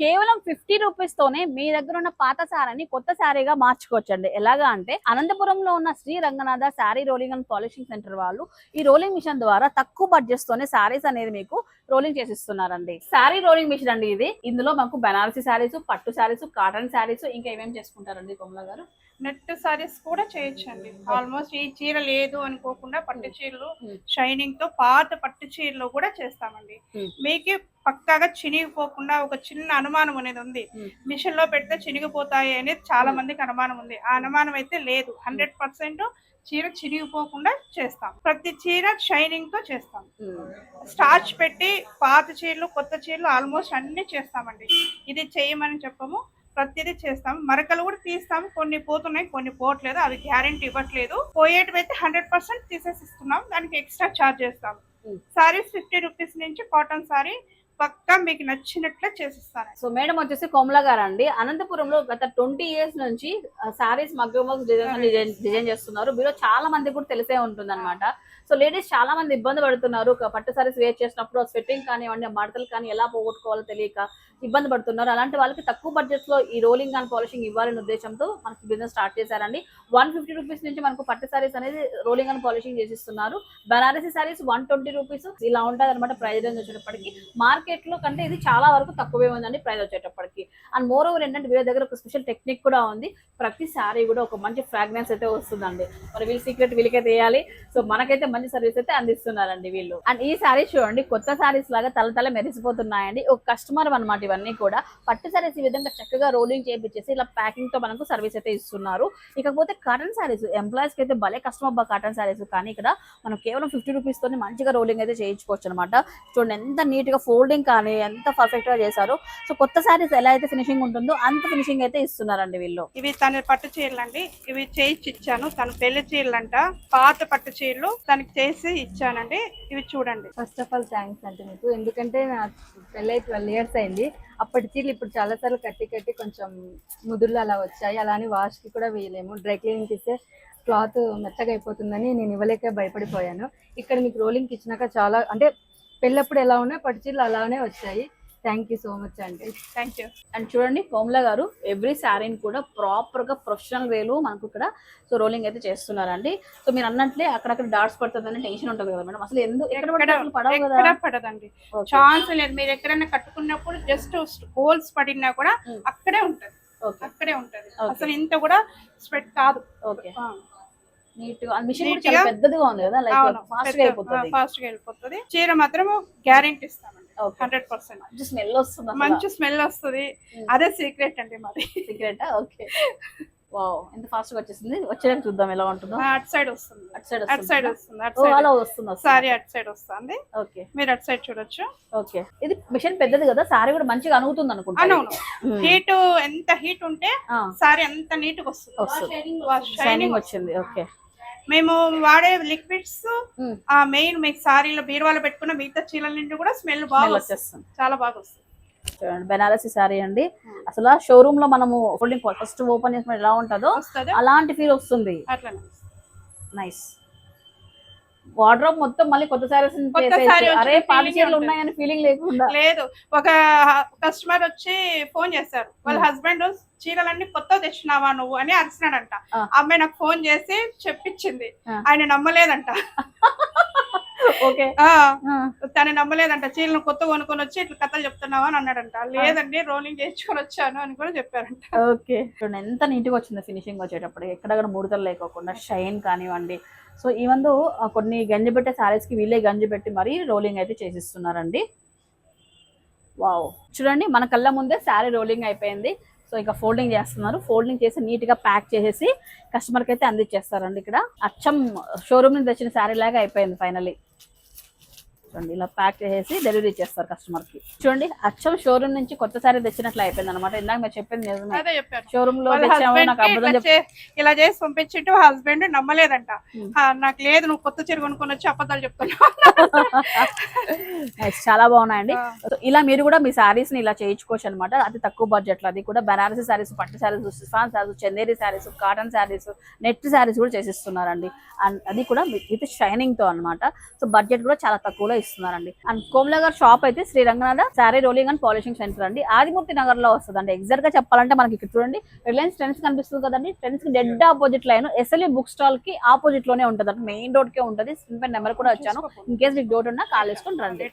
కేవలం fifty rupees తోనే మీ దగ్గర ఉన్న పాత శారీని కొత్త శారీగా మార్చుకోవచ్చండి. ఎలాగా అంటే అనంతపురంలో ఉన్న Shri Ranganatha sari rolling and polishing centre వాళ్ళు ఈ రోలింగ్ మిషన్ ద్వారా తక్కువ బడ్జెట్ తోనే శారీస్ అనేది మీకు రోలింగ్ చేసిస్తున్నారండి. శారీ రోలింగ్ మిషన్ అండి ఇది. ఇందులో మాకు బెనారసీ శారీస్ పట్టు శారీస్ కాటన్ శారీస్ ఇంకా ఏమేమి చేసుకుంటారండి కొమల గారు? నెట్ సారీస్ కూడా చేయొచ్చండి. ఆల్మోస్ట్ ఈ చీర లేదు అనుకోకుండా పట్టు చీరలు. షైనింగ్తో పాత పట్టు చీరలు కూడా చేస్తామండి. మీకు పక్కాగా చినిగిపోకుండా ఒక చిన్న అనుమానం అనేది ఉంది. మిషన్లో పెడితే చినిగిపోతాయి అనేది చాలా మందికి అనుమానం ఉంది. ఆ అనుమానం అయితే లేదు. హండ్రెడ్ పర్సెంట్ చీర చినిగిపోకుండా చేస్తాం. ప్రతి చీర షైనింగ్తో చేస్తాం. స్టార్చ్ పెట్టి పాత చీరలు కొత్త చీరలు ఆల్మోస్ట్ అన్ని చేస్తామండి. ఇది చేయమని చెప్పము. ప్రతిదీ చేస్తాం. మరకలు కూడా తీస్తాం. కొన్ని పోతున్నాయి కొన్ని పోవట్లేదు. అవి గ్యారెంటీ ఇవ్వట్లేదు. పోయేటివి అయితే హండ్రెడ్ పర్సెంట్ తీసేసి ఇస్తున్నాం. దానికి ఎక్స్ట్రా ఛార్జ్ చేస్తాం. సారీస్ ఫిఫ్టీ రూపీస్ నుంచి కాటన్ సారీ పక్కా మీకు నచ్చినట్లే చేసిస్తాను సో మేడం వచ్చేసి కోమలా గారు అండి అనంతపురంలో గత ట్వంటీ ఇయర్స్ నుంచి సారీస్ మగ్గం వర్క్ డిజైన్ డిజైన్ చేస్తున్నారు. మీరు చాలా మంది కూడా తెలిసే ఉంటుంది అనమాట సో లేడీస్ చాలా మంది ఇబ్బంది పడుతున్నారు. పట్టు సారీస్ వేర్ చేసినప్పుడు స్వెట్టింగ్ కానివ్వండి మడతలు కానీ ఎలా పోగొట్టుకోవాలో తెలియక ఇబ్బంది పడుతున్నారు. అలాంటి వాళ్ళకి తక్కువ బడ్జెట్లో ఈ రోలింగ్ అండ్ పాలిషింగ్ ఇవ్వాలనే ఉద్దేశంతో మనకి బిజినెస్ స్టార్ట్ చేశారండి. వన్ ఫిఫ్టీ రూపీస్ నుంచి మనకు పట్టు సారీస్ అనేది rolling and polishing చేసిస్తున్నారు. Banarasi saris one twenty rupees. ఇలా ఉంటుంది అనమాట ప్రైస్ రేంజ్ వచ్చేటప్పటికి. మార్కెట్ మార్కెట్లో కంటే ఇది చాలా వరకు తక్కువే ఉందండి ప్రైస్ వచ్చేటప్పటికి. అండ్ మోర్ ఓవర్ ఏంటంటే వీళ్ళ దగ్గర ఒక స్పెషల్ టెక్నిక్ కూడా ఉంది. ప్రతి సారీ కూడా ఒక మంచి ఫ్రాగ్రెన్స్ అయితే వస్తుందండి. మరి వీళ్ళు సీక్రెట్ వీళ్ళకైతే వేయాలి. సో మనకైతే మంచి సర్వీస్ అయితే అందిస్తున్నారండి వీళ్ళు. అండ్ ఈ సారీ చూడండి కొత్త సారీస్ లాగా తల తల మెరిసిపోతున్నాయండి. ఒక కస్టమర్ అన్నమాట ఇవన్నీ కూడా. పట్టు సారీస్ ఈ విధంగా చక్కగా రోలింగ్ చేయించేసి ఇలా ప్యాకింగ్తో మనకు సర్వీస్ అయితే ఇస్తున్నారు. ఇకపోతే కాటన్ సారీస్ ఎంప్లాయీస్కి అయితే భలే కష్టం అబ్బా కాటన్ సారీస్ కానీ ఇక్కడ మనం కేవలం ఫిఫ్టీ రూపీస్ తోనే మంచిగా రోలింగ్ అయితే చేయించుకోవచ్చు అనమాట చూడండి ఎంత నీట్గా ఫోల్డింగ్ కానీ ఎంత పర్ఫెక్ట్గా చేశారు. సో కొత్త సారీస్ ఎలా అయితే ఫినిషింగ్ ఉంటుందో అంత ఫినిషింగ్ అయితే ఇస్తున్నారండి వీళ్ళు. ఇవి తన పట్టు చీరలు అండి ఇవి చేయించి ఇచ్చాను. తన పెళ్ళి చీరలు అంట పాత పట్టు చీరలు తనకి చేసి ఇచ్చానండి. ఇవి చూడండి. ఫస్ట్ ఆఫ్ ఆల్ థ్యాంక్స్ అంటే మీకు. ఎందుకంటే నా పెళ్ళై ట్వెల్వ్ ఇయర్స్ అయింది. అప్పటి చీరలు ఇప్పుడు చాలాసార్లు కట్టి కట్టి కొంచెం ముదుర్లు అలా వచ్చాయి. అలానే వాష్కి కూడా వేయలేము డ్రై క్లీనింగ్ ఇస్తే క్లాత్ మెత్తగా అయిపోతుందని నేను ఇవ్వలేక భయపడిపోయాను. ఇక్కడ మీకు రోలింగ్కి ఇచ్చినాక చాలా అంటే పెళ్ళప్పుడు ఎలా ఉన్నాయి పట్టు చీరలు అలానే వచ్చాయి. థ్యాంక్ యూ సో మచ్ అండి. థ్యాంక్ యూ అండ్ చూడండి కోమల గారు ఎవ్రీ శారీని కూడా ప్రాపర్గా ప్రొఫెషనల్ వేలో మనకు ఇక్కడ సో రోలింగ్ అయితే చేస్తున్నారండి. సో మీరు అన్నట్లే అక్కడక్కడ డాట్స్ పడుతుందని టెన్షన్ ఉంటుంది కదా మేడం. అసలు ఎందుకు ఎక్కడ పడవు కదా. పడదండి. ఛాన్స్ లేదు. మీరు ఎక్కడైనా కట్టుకున్నప్పుడు జస్ట్ హోల్స్ పడినా కూడా Hmm. అక్కడే ఉంటది. అక్కడే ఉంటది. అసలు ఇంత కూడా స్ప్రెడ్ కాదు. ఓకే నీట్ మిషన్ గా- పెద్దదిగా ఉంది కదా లైక్ ఫాస్ట్గా అయిపోతుంది. ఫాస్ట్గా వెళ్ళిపోతుంది చీర మాత్రం గ్యారెంటీ ఇస్తామండి. హండ్రెడ్ పర్సెంట్ మంచి స్మెల్ వస్తుంది మంచి స్మెల్ వస్తుంది. Hmm. అదే సీక్రెట్ అండి మాది. సీక్రెట్ ఓకే వావ్ ఎంత ఫాస్ట్గా వచ్చేసింది? వచ్చేదాకా చూద్దాం ఎలా ఉంటుందో. అటు సైడ్ వస్తుంది. అటు సైడ్ అటు సైడ్ వస్తుంది? అటు సైడ్ అలా వస్తుంది సారీ అటు సైడ్ వస్తుంది. ఓకే మీరు అటు సైడ్ చూడొచ్చు. ఓకే ఇది మిషన్ పెద్దది కదా సారీ కూడా మంచిగా అనుగుతుంది అనుకుంటా. అవునవును Hmm. హీట్ ఎంత హీట్ ఉంటే సారీ అంత నీట్గా వస్తుంది. షైనింగ్ వచ్చింది. ఓకే మేము వాడే లిక్విడ్స్. ఆ మెయిన్ మీకు సారీలో బీరువాలో పెట్టుకున్న మిగతా చీరల నుండి కూడా స్మెల్ బాగా వచ్చేస్తుంది. చాలా బాగా వస్తుంది. చూడండి బెనారసీ సారీ అండి. అసలు షోరూమ్లో మనము ఫోల్డింగ్ ఫస్ట్ ఓపెన్ చేసినప్పుడు ఎలా ఉంటుందో అలాంటి ఫీల్ వస్తుంది. నైస్ వార్డ్రోబ్ మొత్తం మళ్ళీ కొత్త సారీస్ అరే పాత చీరలు. ఉన్నాయని ఫీలింగ్ లేకుండా. లేదు ఒక కస్టమర్ వచ్చి ఫోన్ చేశారు. వాళ్ళ. హస్బెండ్ చీరలన్నీ కొత్త తెచ్చినావా నువ్వు అని అరిచినాడంట. అమ్మాయి నాకు ఫోన్ చేసి చెప్పించింది. ఆయన నమ్మలేదంట. ఓకే. తను నమ్మలేదంట. చీరలు కొత్త కొనుక్కొని వచ్చి ఇట్లా కథలు చెప్తున్నావా అని అన్నాడంట. లేదండి రోలింగ్ చేయించుకొని వచ్చాను అని కూడా చెప్పారంట. ఓకే. చూడండి ఎంత నీట్గా వచ్చింది ఫినిషింగ్ వచ్చేటప్పుడు ఎక్కడ ముడతలు లేకోకుండా షైన్ కానివ్వండి. సో ఈ వందు కొన్ని గంజి పెట్టే సారీస్కి వీళ్ళే గంజి పెట్టి మరీ రోలింగ్ అయితే చేసిస్తున్నారండి. వావ్. చూడండి మన కళ్ళ ముందే శారీ రోలింగ్ అయిపోయింది. సో ఇక ఫోల్డింగ్ చేస్తున్నారు. ఫోల్డింగ్ చేసి నీట్గా ప్యాక్ చేసేసి కస్టమర్కి అయితే అందించేస్తారండి ఇక్కడ. అచ్చం షోరూమ్ నుంచి తెచ్చిన శారీ లాగా అయిపోయింది ఫైనల్లీ చూడండి ఇలా ప్యాక్ చేసేసి డెలివరీ చేస్తారు కస్టమర్కి. చూడండి అచ్చం షోరూమ్ నుంచి కొత్త శారీ తెచ్చినట్లు అయిపోయింది అనమాట ఇందాక మీరు చెప్పింది నిజమే. షోరూమ్లో ఇలా చేసి పంపించింటే హస్బెండ్ నమ్మలేదంట. నాకు లేదు నువ్వు కొత్త చీర కొనుక్కొని వచ్చి అబద్ధాలు చెప్తున్నావు. చాలా బాగున్నాయండి. ఇలా మీరు కూడా మీ సారీస్ని ఇలా చేయించుకోవచ్చు అనమాట అతి తక్కువ బడ్జెట్లో అది కూడా బనారసి సారీస్ పట్టు saris chiffon saris Chanderi saris cotton saris net saris కూడా చేసిస్తున్నారండి. అండ్ అది కూడా విత్ షైనింగ్తో అన్నమాట. సో బడ్జెట్ కూడా చాలా తక్కువలో గా ఇస్తున్నారండి. అండ్ కోమల గారు షాప్ అయితే Shri Ranganatha sari rolling and polishing centre అండి. ఆదిమూర్తి నగర్లో వస్తుంది అండి ఎగ్జాక్ట్గా చెప్పాలంటే మనకి ఇక్కడ చూడండి రిలయన్స్ ట్రెండ్స్ కనిపిస్తుంది కదండి. ట్రెండ్స్కి dead opposite line SLE book స్టాల్కి ఆపోజిట్లోనే ఉంటుంది మెయిన్ రోడ్ కే ఉంటుంది. స్క్రీన్ పై నెంబర్ కూడా వచ్చాను. ఇన్ కేస్ మీకు డౌట్ ఉన్నా కాల్ చేసుకుని రండి.